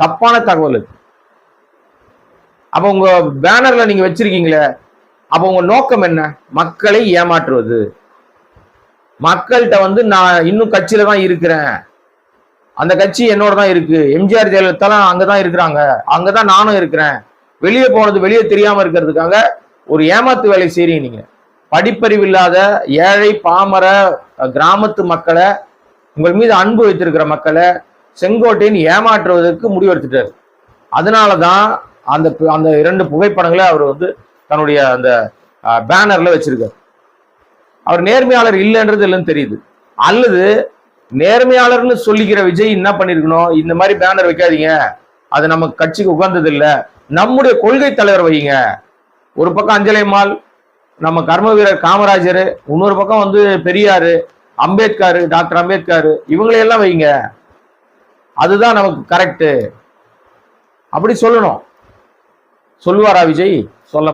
தப்பான தகவல் அது. அப்ப உங்க பேனர்ல நீங்க வச்சிருக்கீங்களே அப்போ உங்க நோக்கம் என்ன? மக்களை ஏமாற்றுவது. மக்கள்கிட்ட வந்து நான் இன்னும் கட்சியில தான் இருக்கிறேன். அந்த கட்சி என்னோட தான் இருக்கு. எம்ஜிஆர் ஜெயலலிதாலாம் அங்கதான் இருக்கிறாங்க. அங்கதான் நானும் இருக்கிறேன். வெளியே போனது வெளியே தெரியாம இருக்கிறதுக்காக ஒரு ஏமாத்து வேலை செய்றீங்க நீங்க. படிப்பறிவு இல்லாத ஏழை பாமர கிராமத்து மக்களை உங்கள் மீது அன்பு வைத்திருக்கிற மக்களை செங்கோட்டையன் ஏமாற்றுவதற்கு முடிவெடுத்துட்டார். அதனால தான் அந்த அந்த இரண்டு புகைப்படங்களை அவர் வந்து தன்னுடைய அந்த பேனர்ல வச்சிருக்காரு. அவர் நேர்மையாளர் இல்லைன்றது இல்லைன்னு தெரியுது. அல்லது நேர்மையாளர்னு சொல்லிக்கிற விஜய் என்ன பண்ணிருக்கணும்? இந்த மாதிரி பேனர் வைக்காதீங்க. அது நம்ம கட்சிக்கு உகந்தது இல்லை நம்முடைய கொள்கை தலைவர் வைங்க. ஒரு பக்கம் அஞ்சலையம்மாள் நம்ம கர்ம வீரர் காமராஜர் இன்னொரு பக்கம் வந்து பெரியாரு அம்பேத்கர் டாக்டர் அம்பேத்கர் இவங்களையெல்லாம் வைங்க. அதுதான் நமக்கு கரெக்டு அப்படி சொல்லணும். சொல்லுவாரா விஜய்?